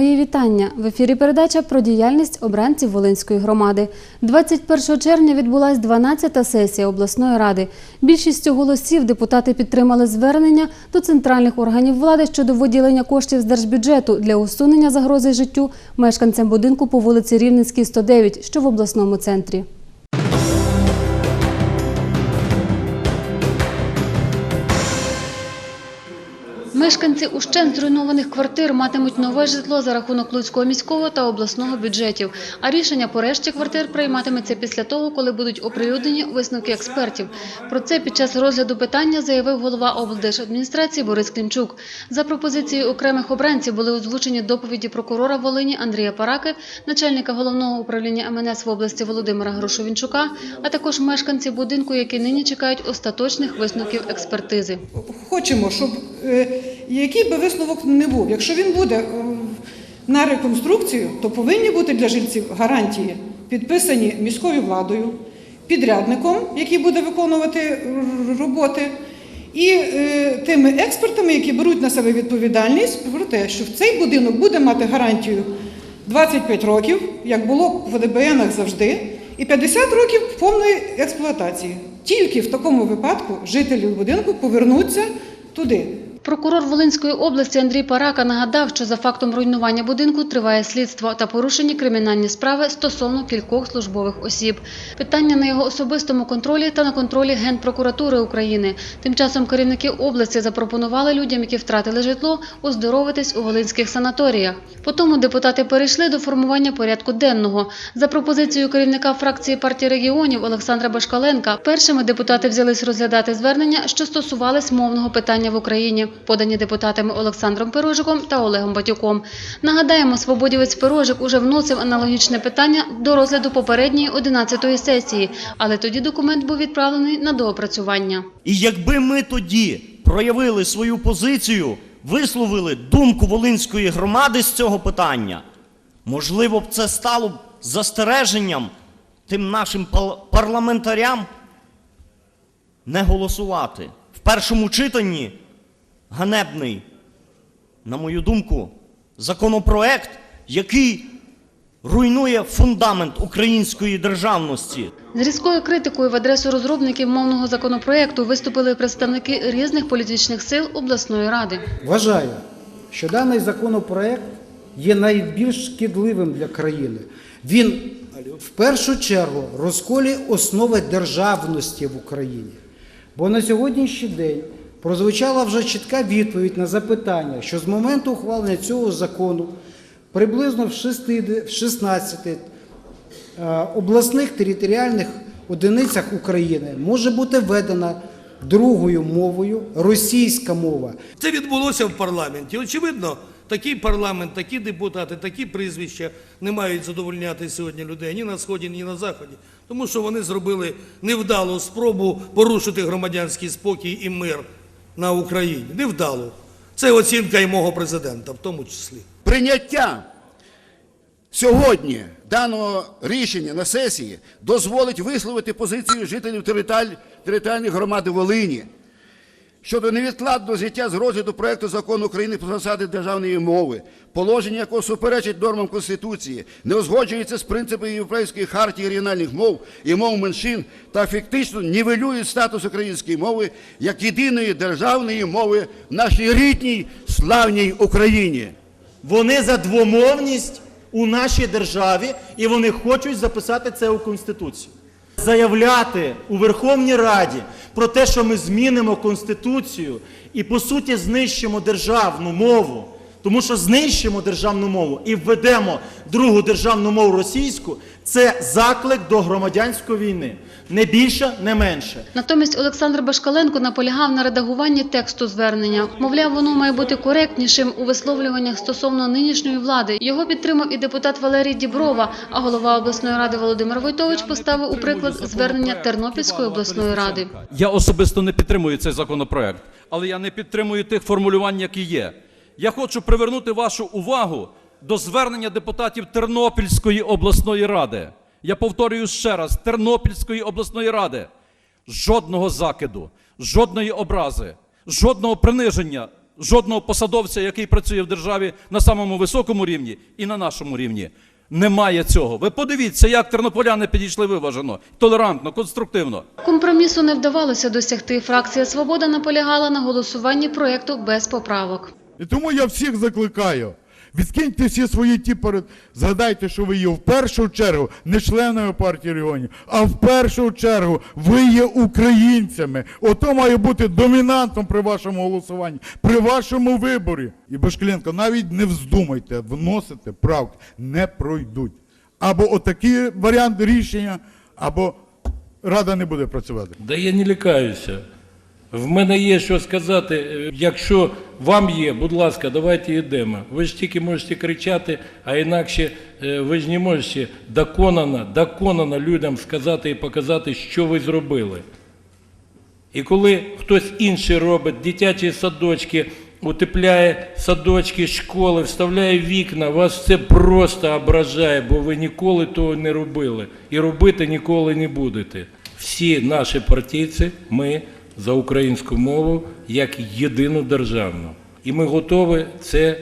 Мої вітання в ефірі. Передача про діяльність обранців Волинської громади. 21 червня відбулась 12-та сесія обласної ради. Більшістю голосів депутати підтримали звернення до центральних органів влади щодо виділення коштів з держбюджету для усунення загрози життю мешканцям будинку по вулиці Рівненській, 109, що в обласному центрі. Мешканці ущен зруйнованих квартир матимуть нове житло за рахунок Луцького міського та обласного бюджетів. А рішення по решті квартир прийматиметься після того, коли будуть оприлюднені висновки експертів. Про це під час розгляду питання заявив голова облдержадміністрації Борис Клімчук. За пропозицією окремих обранців були озвучені доповіді прокурора Волині Андрія Параки, начальника головного управління МНС в області Володимира Грошовінчука, а також мешканці будинку, які нині чекають остаточних висновків експертизи. хочемо, щоб е, який би висновок не був, якщо він буде е, на реконструкцію, то повинні бути для жильців гарантії, підписані міською владою, підрядником, який буде виконувати роботи, і е, тими експертами, які беруть на себе відповідальність про те, що цей будинок буде мати гарантію 25 років, як було в ДБНах завжди, і 50 років повної експлуатації. Тільки в такому випадку жителі будинку повернуться туди. Прокурор Волинської області Андрій Парака нагадав, що за фактом руйнування будинку триває слідство та порушені кримінальні справи стосовно кількох службових осіб. Питання на його особистому контролі та на контролі Генпрокуратури України. Тим часом керівники області запропонували людям, які втратили житло, оздоровитись у волинських санаторіях. Потім депутати перейшли до формування порядку денного. За пропозицією керівника фракції партії регіонів Олександра Башкаленка, першими депутати взялись розглядати звернення, що стосувались мовного питання в Україні, подані депутатами Олександром Пирожиком та Олегом Батюком. Нагадаємо, свободівець Пирожик уже вносив аналогічне питання до розгляду попередньої 11-ї сесії, але тоді документ був відправлений на доопрацювання. І якби ми тоді проявили свою позицію, висловили думку Волинської громади з цього питання, можливо б це стало б застереженням тим нашим парламентарям не голосувати. В першому читанні ганебний, на мою думку, законопроект, який руйнує фундамент української державності. З різкою критикою в адресу розробників мовного законопроекту виступили представники різних політичних сил обласної ради. Вважаю, що даний законопроект є найбільш шкідливим для країни. Він в першу чергу розколює основи державності в Україні. Бо на сьогоднішній день прозвучала вже чітка відповідь на запитання, що з моменту ухвалення цього закону приблизно в 60 16 е, обласних територіальних одиницях України може бути введена другою мовою російська мова. Це відбулося в парламенті. Очевидно, такий парламент, такі депутати, такі прізвища не мають задовольняти сьогодні людей ні на сході, ні на заході, тому що вони зробили невдалу спробу порушити громадянський спокій і мир на Україні. Невдало. Це оцінка і мого президента, в тому числі. Прийняття сьогодні даного рішення на сесії дозволить висловити позицію жителів територіаль- територіальних громад Волині щодо невідкладного зняття з розгляду проекту закону України про засади державної мови, положення якого суперечить нормам Конституції, не узгоджується з принципами Європейської хартії регіональних мов і мов меншин та фактично нівелює статус української мови як єдиної державної мови в нашій рідній славній Україні. Вони за двомовність у нашій державі і вони хочуть записати це у Конституцію. Заявляти у Верховній Раді про те, що ми змінимо Конституцію і по суті знищимо державну мову, тому що знищимо державну мову і введемо другу державну мову російську, це заклик до громадянської війни. Не більше, не менше. Натомість Олександр Башкаленко наполягав на редагуванні тексту звернення. Мовляв, воно має бути коректнішим у висловлюваннях стосовно нинішньої влади. Його підтримав і депутат Валерій Діброва, а голова обласної ради Володимир Войтович поставив у приклад звернення Тернопільської обласної ради. Я особисто не підтримую цей законопроект, але я не підтримую тих формулювань, які є. Я хочу привернути вашу увагу до звернення депутатів Тернопільської обласної ради. Я повторюю ще раз: Тернопільської обласної ради. Жодного закиду, жодної образи, жодного приниження, жодного посадовця, який працює в державі на самому високому рівні і на нашому рівні. Немає цього. Ви подивіться, як тернополяни підійшли виважено, толерантно, конструктивно. Компромісу не вдавалося досягти. Фракція «Свобода» наполягала на голосуванні проєкту без поправок. І тому я всіх закликаю. Відкиньте всі свої ті перед. Згадайте, що ви є в першу чергу не членами партії регіонів, а в першу чергу ви є українцями. Ото має бути домінантом при вашому голосуванні, при вашому виборі. І Башкаленко, навіть не вздумайте вносити правки, не пройдуть. Або отакий варіант рішення, або рада не буде працювати. Да я не лякаюся. В мене є що сказати. Е, Якщо вам є, будь ласка, давайте йдемо. Ви ж тільки можете кричати, а інакше е, ви ж не можете доконано, доконано людям сказати і показати, що ви зробили. І коли хтось інший робить дитячі садочки, утепляє садочки, школи, вставляє вікна, вас це просто ображає, бо ви ніколи того не робили і робити ніколи не будете. Всі наші партійці, ми за українську мову як єдину державну. І ми готові це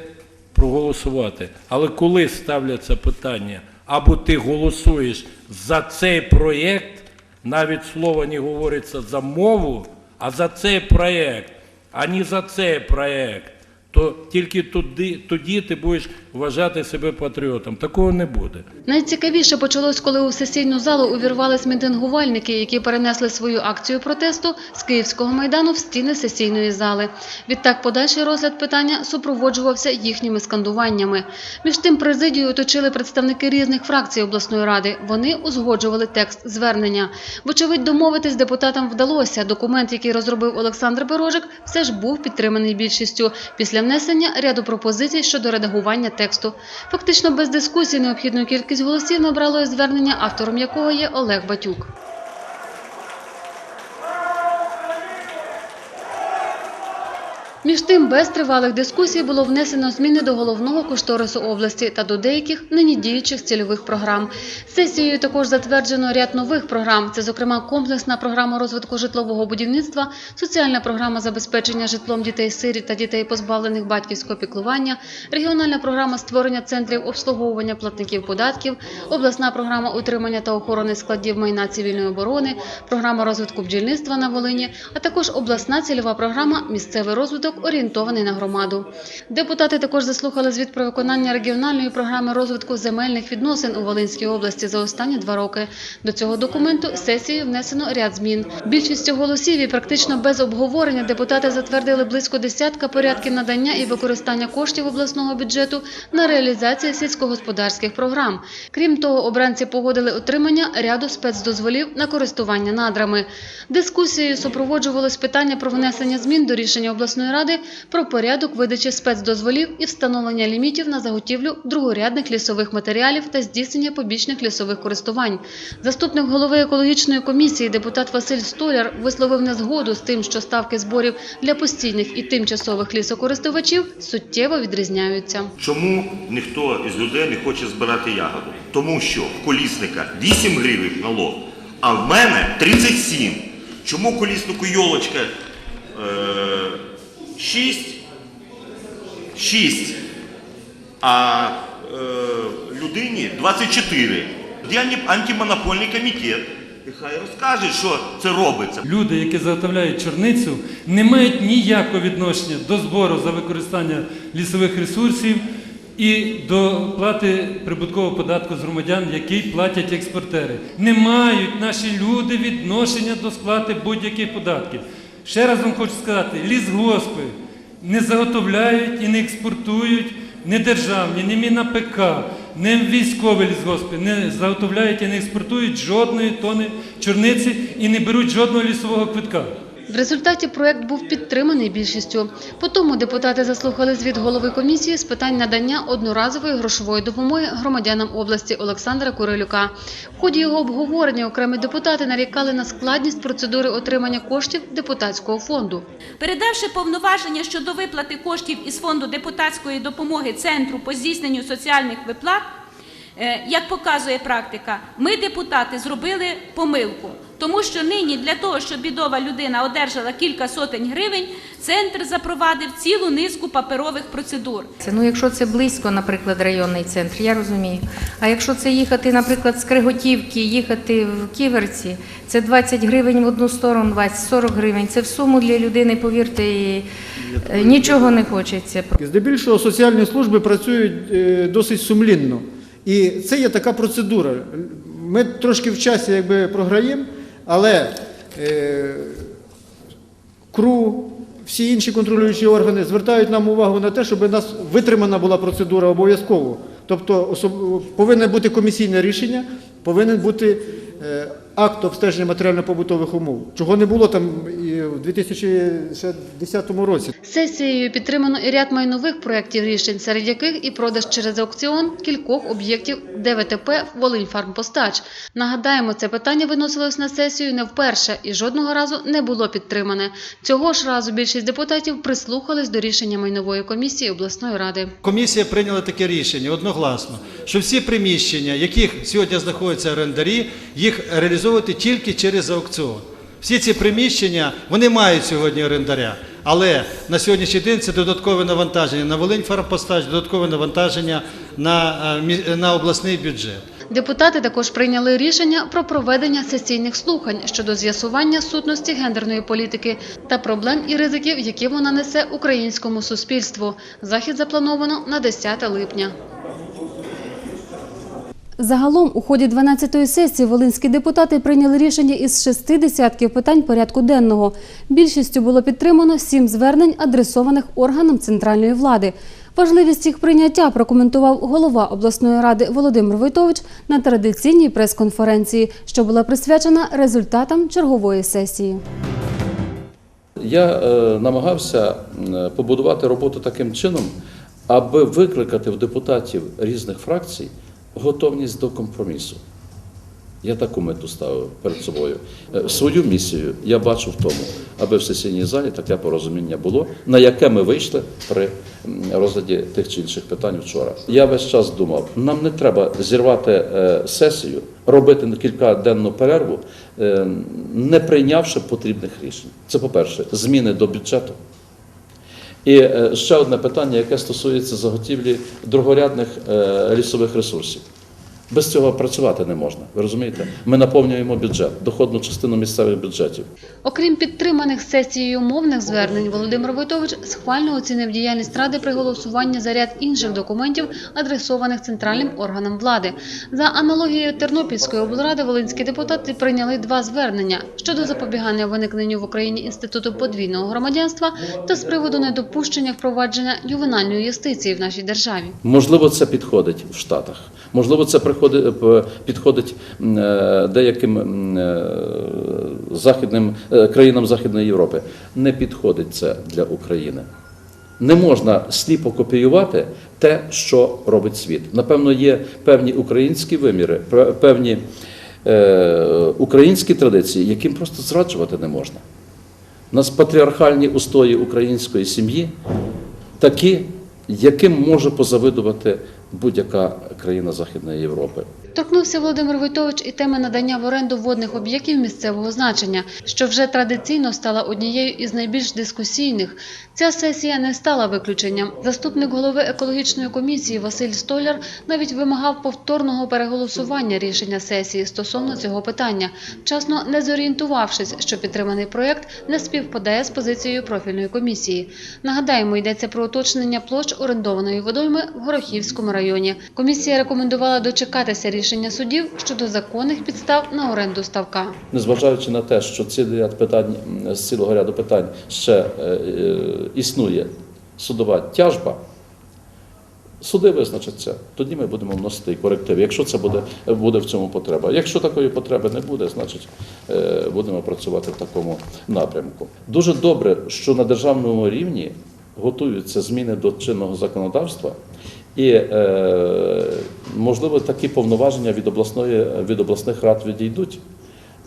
проголосувати. Але коли ставляться питання, або ти голосуєш за цей проєкт, навіть слово не говориться за мову, а за цей проєкт, а не за цей проєкт, то тільки тоді, тоді ти будеш вважати себе патріотом. Такого не буде. Найцікавіше почалось, коли у сесійну залу увірвались мітингувальники, які перенесли свою акцію протесту з Київського майдану в стіни сесійної зали. Відтак подальший розгляд питання супроводжувався їхніми скандуваннями. Між тим президію оточили представники різних фракцій обласної ради. Вони узгоджували текст звернення. Вочевидь, домовитись депутатам вдалося. Документ, який розробив Олександр Берожик, все ж був підтриманий більшістю після внесення ряду пропозицій щодо редагування тексту. Фактично без дискусій необхідну кількість голосів набрало і звернення, автором якого є Олег Батюк. Між тим, без тривалих дискусій було внесено зміни до головного кошторису області та до деяких нині діючих цільових програм. Сесією також затверджено ряд нових програм. Це, зокрема, комплексна програма розвитку житлового будівництва, соціальна програма забезпечення житлом дітей-сиріт та дітей, позбавлених батьківського піклування, регіональна програма створення центрів обслуговування платників податків, обласна програма утримання та охорони складів майна цивільної оборони, програма розвитку бджільництва на Волині, а також обласна цільова програма Місцевий розвиток орієнтований на громаду. Депутати також заслухали звіт про виконання регіональної програми розвитку земельних відносин у Волинській області за останні два роки. До цього документу сесією внесено ряд змін. Більшістю голосів і практично без обговорення депутати затвердили близько десятка порядків надання і використання коштів обласного бюджету на реалізацію сільськогосподарських програм. Крім того, обранці погодили отримання ряду спецдозволів на користування надрами. Дискусією супроводжувалось питання про внесення змін до рішення обласної ради про порядок видачі спецдозволів і встановлення лімітів на заготівлю другорядних лісових матеріалів та здійснення побічних лісових користувань. Заступник голови екологічної комісії депутат Василь Столяр висловив незгоду з тим, що ставки зборів для постійних і тимчасових лісокористувачів суттєво відрізняються. Чому ніхто із людей не хоче збирати ягоду? Тому що в колісника 8 гривень налог, а в мене 37. Чому коліснику йолочка е, 6, 6, а е, людині 24. Я антимонопольний комітет. І хай розкаже, що це робиться. Люди, які заготовляють чорницю, не мають ніякого відношення до збору за використання лісових ресурсів і до плати прибуткового податку з громадян, який платять експортери. Не мають наші люди відношення до сплати будь-яких податків. Ще раз вам хочу сказати: лісгоспи не заготовляють і не експортують не державні, не міна ПК, не військові лісгоспи не заготовляють і не експортують жодної тони чорниці і не беруть жодного лісового квитка. В результаті проект був підтриманий більшістю. Потому депутати заслухали звіт голови комісії з питань надання одноразової грошової допомоги громадянам області Олександра Курилюка. В ході його обговорення окремі депутати нарікали на складність процедури отримання коштів депутатського фонду. Передавши повноваження щодо виплати коштів із фонду депутатської допомоги Центру по здійсненню соціальних виплат, Е, Як показує практика, ми, депутати, зробили помилку. Тому що нині для того, щоб бідова людина одержала кілька сотень гривень, центр запровадив цілу низку паперових процедур. Це, Ну, якщо це близько, наприклад, районний центр, я розумію. А якщо це їхати, наприклад, з Криготівки, їхати в Ківерці, це 20 гривень в одну сторону, 20-40 гривень. Це в суму для людини, повірте, і, е, нічого не хочеться. Здебільшого соціальні служби працюють е, досить сумлінно. І це є така процедура. Ми трошки в часі якби програємо, але е, КРУ, всі інші контролюючі органи звертають нам увагу на те, щоб у нас витримана була процедура обов'язково. Тобто особ- повинне бути комісійне рішення, повинен бути е, акт обстеження матеріально-побутових умов, чого не було там і в 2010 році. Сесією підтримано і ряд майнових проєктів рішень, серед яких і продаж через аукціон кількох об'єктів ДВТП «Волиньфармпостач». Нагадаємо, це питання виносилось на сесію не вперше і жодного разу не було підтримане. Цього ж разу більшість депутатів прислухались до рішення майнової комісії обласної ради. Комісія прийняла таке рішення одногласно, що всі приміщення, яких сьогодні знаходяться орендарі, їх реалізовувати тільки через аукціон. Всі ці приміщення вони мають сьогодні орендаря, але на сьогоднішній день це додаткове навантаження на Волинь фармпостач, додаткове навантаження на, е, на обласний бюджет. Депутати також прийняли рішення про проведення сесійних слухань щодо з'ясування сутності гендерної політики та проблем і ризиків, які вона несе українському суспільству. Захід заплановано на 10 липня. Загалом у ході 12-ї сесії волинські депутати прийняли рішення із шести десятків питань порядку денного. Більшістю було підтримано сім звернень, адресованих органам центральної влади. Важливість їх прийняття прокоментував голова обласної ради Володимир Войтович на традиційній прес-конференції, що була присвячена результатам чергової сесії. Я е, намагався побудувати роботу таким чином, аби викликати в депутатів різних фракцій готовність до компромісу. Я таку мету ставив перед собою. Е, Свою місію я бачу в тому, аби в сесійній залі таке порозуміння було, на яке ми вийшли при розгляді тих чи інших питань вчора. Я весь час думав, нам не треба зірвати е, сесію, робити кількаденну перерву, е, не прийнявши потрібних рішень. Це по-перше, зміни до бюджету. І е, ще одне питання, яке стосується заготівлі другорядних е, лісових ресурсів. Без цього працювати не можна. Ви розумієте? Ми наповнюємо бюджет, доходну частину місцевих бюджетів. Окрім підтриманих сесією мовних звернень, Володимир Войтович схвально оцінив діяльність Ради при голосуванні за ряд інших документів, адресованих центральним органам влади. За аналогією Тернопільської облради волинські депутати прийняли два звернення щодо запобігання виникненню в Україні інституту подвійного громадянства та з приводу недопущення впровадження ювенальної юстиції в нашій державі. Можливо, це підходить в Штатах. Можливо, це приходить, підходить е, деяким е, західним е, країнам Західної Європи. Не підходить це для України. Не можна сліпо копіювати те, що робить світ. Напевно, є певні українські виміри, певні е, українські традиції, яким просто зраджувати не можна. У нас патріархальні устої української сім'ї такі, яким може позавидувати будь-яка країна Західної Європи. Торкнувся Володимир Войтович і теми надання в оренду водних об'єктів місцевого значення, що вже традиційно стала однією із найбільш дискусійних. Ця сесія не стала виключенням. Заступник голови екологічної комісії Василь Столяр навіть вимагав повторного переголосування рішення сесії стосовно цього питання, вчасно не зорієнтувавшись, що підтриманий проєкт не співпадає з позицією профільної комісії. Нагадаємо, йдеться про уточнення площ орендованої водойми в Горохівському районі. Комісія рекомендувала дочекатися рішення судів щодо законних підстав на оренду ставка. Незважаючи на те, що цілий ряд питань з цілого ряду питань ще е, е, існує судова тяжба. Суди визначаться, тоді ми будемо вносити корективи, якщо це буде, буде в цьому потреба. Якщо такої потреби не буде, значить е, будемо працювати в такому напрямку. Дуже добре, що на державному рівні готуються зміни до чинного законодавства, і е, можливо такі повноваження від обласної від обласних рад відійдуть,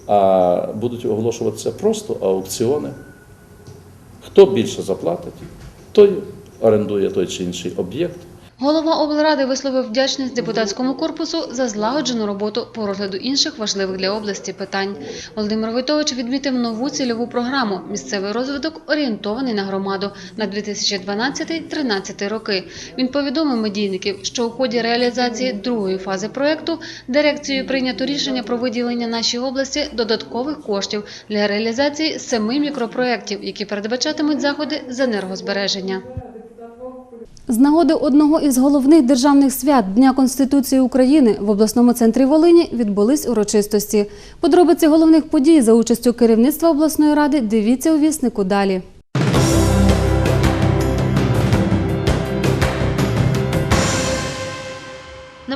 а будуть оголошуватися просто аукціони. Хто більше заплатить, той орендує той чи інший об'єкт. Голова облради висловив вдячність депутатському корпусу за злагоджену роботу по розгляду інших важливих для області питань. Володимир Войтович відмітив нову цільову програму Місцевий розвиток орієнтований на громаду на 2012-2013 роки. Він повідомив медійників, що у ході реалізації другої фази проекту дирекцією прийнято рішення про виділення нашій області додаткових коштів для реалізації семи мікропроєктів, які передбачатимуть заходи з енергозбереження. З нагоди одного із головних державних свят Дня Конституції України в обласному центрі Волині відбулись урочистості. Подробиці головних подій за участю керівництва обласної ради дивіться у віснику далі.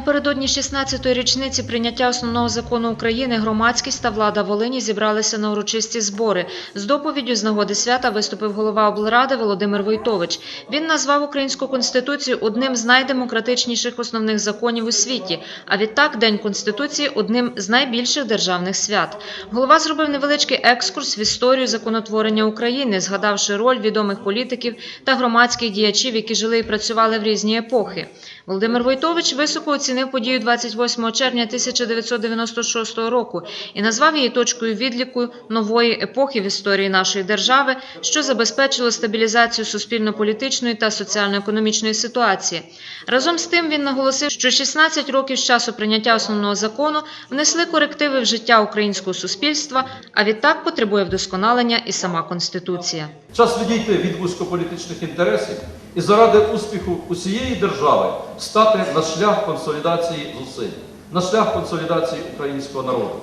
Напередодні 16-ї річниці прийняття основного закону України громадськість та влада Волині зібралися на урочисті збори. З доповіддю з нагоди свята виступив голова облради Володимир Войтович. Він назвав українську конституцію одним з найдемократичніших основних законів у світі. А відтак День конституції одним з найбільших державних свят. Голова зробив невеличкий екскурс в історію законотворення України, згадавши роль відомих політиків та громадських діячів, які жили і працювали в різні епохи. Володимир Войтович високо оцінив подію 28 червня 1996 року і назвав її точкою відліку нової епохи в історії нашої держави, що забезпечило стабілізацію суспільно-політичної та соціально-економічної ситуації. Разом з тим він наголосив, що 16 років з часу прийняття основного закону внесли корективи в життя українського суспільства, а відтак потребує вдосконалення і сама конституція. Час відійти від вузькополітичних інтересів і заради успіху усієї держави стати на шлях консолідації зусиль, на шлях консолідації українського народу.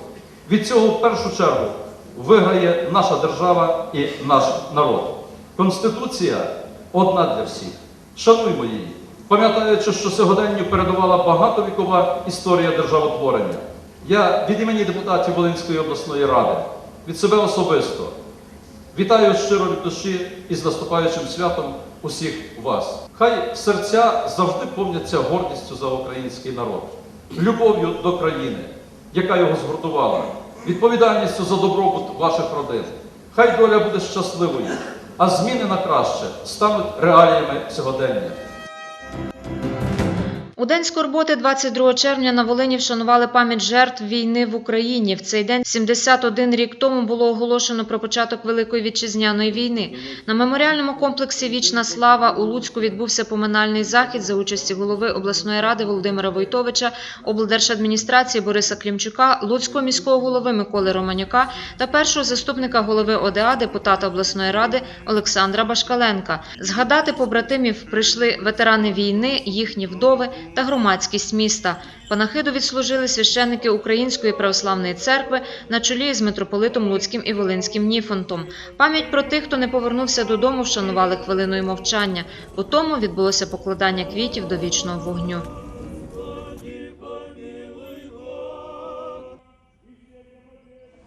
Від цього в першу чергу виграє наша держава і наш народ. Конституція одна для всіх. Шануймо її, пам'ятаючи, що сьогоденню передувала багатовікова історія державотворення. Я від імені депутатів Волинської обласної ради, від себе особисто. Вітаю щиро від душі із наступаючим святом усіх вас. Хай серця завжди повняться гордістю за український народ, любов'ю до країни, яка його згуртувала, відповідальністю за добробут ваших родин. Хай доля буде щасливою, а зміни на краще стануть реаліями сьогодення. У день скорботи 22 червня на Волині вшанували пам'ять жертв війни в Україні. В цей день 71 рік тому було оголошено про початок Великої вітчизняної війни. На меморіальному комплексі Вічна слава у Луцьку відбувся поминальний захід за участі голови обласної ради Володимира Войтовича, облдержадміністрації Бориса Клімчука, Луцького міського голови Миколи Романюка та першого заступника голови ОДА депутата обласної ради Олександра Башкаленка. Згадати побратимів прийшли ветерани війни, їхні вдови та громадськість міста. Панахиду відслужили священники Української православної церкви на чолі з митрополитом Луцьким і Волинським Ніфонтом. Пам'ять про тих, хто не повернувся додому, вшанували хвилиною мовчання. По тому відбулося покладання квітів до вічного вогню. –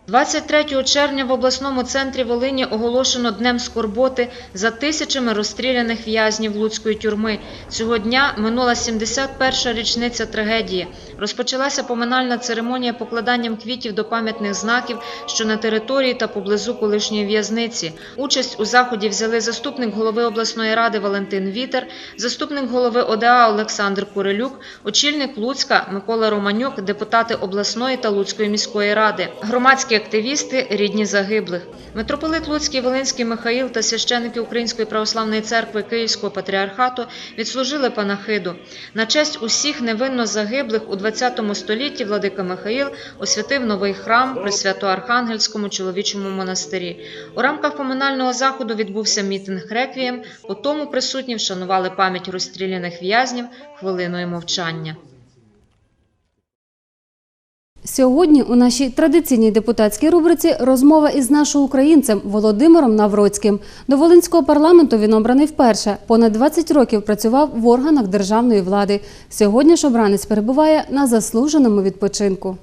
23 червня в обласному центрі Волині оголошено Днем скорботи за тисячами розстріляних в'язнів Луцької тюрми. Цього дня минула 71-ша річниця трагедії. Розпочалася поминальна церемонія покладанням квітів до пам'ятних знаків, що на території та поблизу колишньої в'язниці. Участь у заході взяли заступник голови обласної ради Валентин Вітер, заступник голови ОДА Олександр Курилюк, очільник Луцька Микола Романюк, депутати обласної та Луцької міської ради, громадські активісти, рідні загиблих. Митрополит Луцький Волинський Михаїл та священники Української православної церкви Київського патріархату відслужили панахиду. На честь усіх невинно загиблих у 20 столітті владика Михаїл освятив новий храм при Свято-Архангельському чоловічому монастирі. У рамках поминального заходу відбувся мітинг реквієм, по тому присутні вшанували пам'ять розстріляних в'язнів хвилиною мовчання. Сьогодні у нашій традиційній депутатській рубриці розмова із нашим українцем Володимиром Навроцьким. До Волинського парламенту він обраний вперше. Понад 20 років працював в органах державної влади. Сьогодні ж обранець перебуває на заслуженому відпочинку.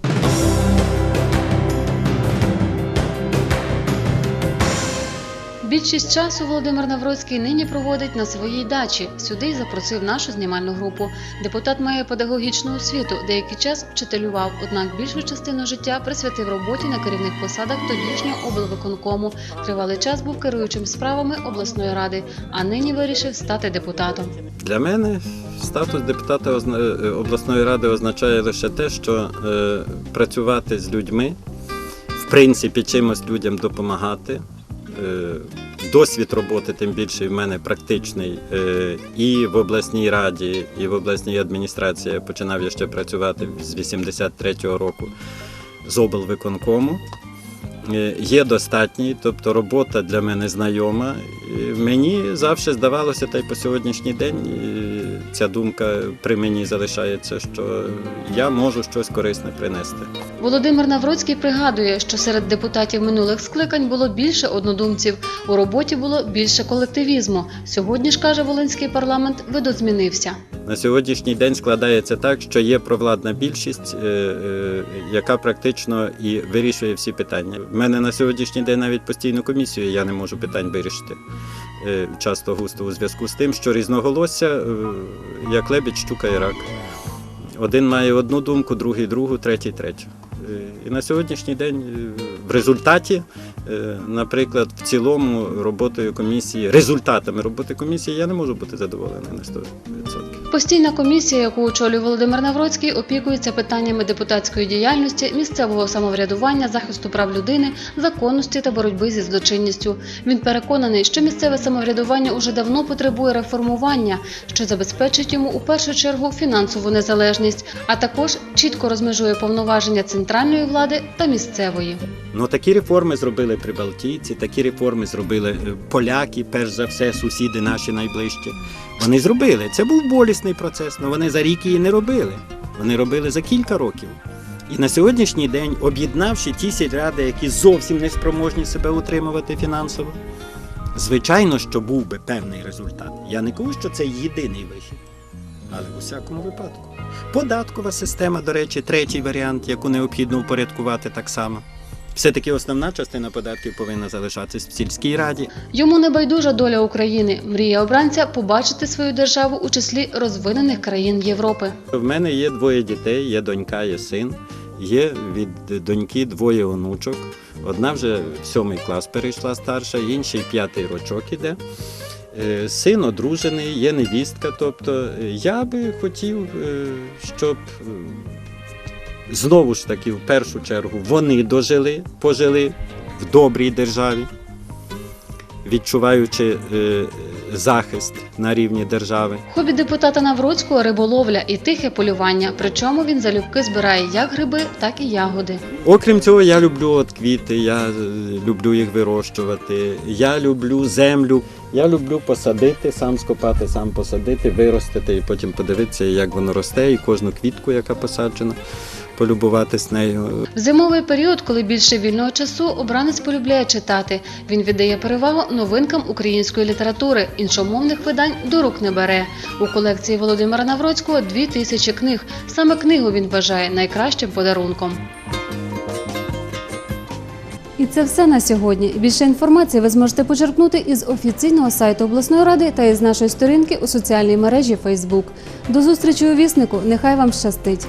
Більшість часу Володимир Навроцький нині проводить на своїй дачі. Сюди й запросив нашу знімальну групу. Депутат має педагогічну освіту, деякий час вчителював, однак більшу частину життя присвятив роботі на керівних посадах тодішнього облвиконкому. Тривалий час був керуючим справами обласної ради, а нині вирішив стати депутатом. Для мене статус депутата е, обласної ради означає лише те, що е, працювати з людьми, в принципі, чимось людям допомагати. Е, досвід роботи, тим більше в мене практичний е, і в обласній раді, і в обласній адміністрації. Я починав я ще працювати з 83-го року з облвиконкому. Е, Є достатній, тобто робота для мене знайома. Мені завжди здавалося, та й по сьогоднішній день ця думка при мені залишається, що я можу щось корисне принести. Володимир Навроцький пригадує, що серед депутатів минулих скликань було більше однодумців, у роботі було більше колективізму. Сьогодні ж каже Волинський парламент видозмінився. На сьогоднішній день складається так, що є провладна більшість, е, е, яка практично і вирішує всі питання. У мене на сьогоднішній день навіть постійну комісію я не можу питань вирішити. Е, Часто густо у зв'язку з тим, що різноголосся, е, як лебідь, щука рак. Один має одну думку, другий другу, третій третю. Е, І на сьогоднішній день в результаті, наприклад, в цілому роботою комісії, результатами роботи комісії я не можу бути задоволений на 100%. Постійна комісія, яку очолює Володимир Навроцький, опікується питаннями депутатської діяльності, місцевого самоврядування, захисту прав людини, законності та боротьби зі злочинністю. Він переконаний, що місцеве самоврядування уже давно потребує реформування, що забезпечить йому у першу чергу фінансову незалежність, а також чітко розмежує повноваження центральної влади та місцевої. Ну такі реформи зробили прибалтійці, такі реформи зробили е, поляки, перш за все, сусіди наші найближчі. Вони зробили. Це був болісний процес, але вони за рік її не робили. Вони робили за кілька років. І на сьогоднішній день, об'єднавши ті сільради, які зовсім не спроможні себе утримувати фінансово, звичайно, що був би певний результат. Я не кажу, що це єдиний вихід, але в усякому випадку. Податкова система, до речі, третій варіант, яку необхідно упорядкувати так само. Все-таки основна частина податків повинна залишатись в сільській раді. Йому не байдужа доля України. Мрія обранця побачити свою державу у числі розвинених країн Європи. В мене є двоє дітей, є донька, є син. Є від доньки двоє онучок. Одна вже в сьомий клас перейшла старша, інший п'ятий рочок іде. Е, Син одружений, є невістка. Тобто е, я би хотів, е, щоб знову ж таки, в першу чергу, вони дожили, пожили в добрій державі, відчуваючи е, захист на рівні держави. Хобі депутата Навроцького риболовля і тихе полювання. Причому він залюбки збирає як гриби, так і ягоди. Окрім цього, я люблю от квіти, я е, люблю їх вирощувати, я люблю землю, я люблю посадити, сам скопати, сам посадити, виростити і потім подивитися, як воно росте, і кожну квітку, яка посаджена, полюбуватись нею. В зимовий період, коли більше вільного часу, обранець полюбляє читати. Він віддає перевагу новинкам української літератури, іншомовних видань до рук не бере. У колекції Володимира Навроцького дві тисячі книг. Саме книгу він вважає найкращим подарунком. І це все на сьогодні. Більше інформації ви зможете почерпнути із офіційного сайту обласної ради та із нашої сторінки у соціальній мережі Facebook. До зустрічі у віснику. Нехай вам щастить!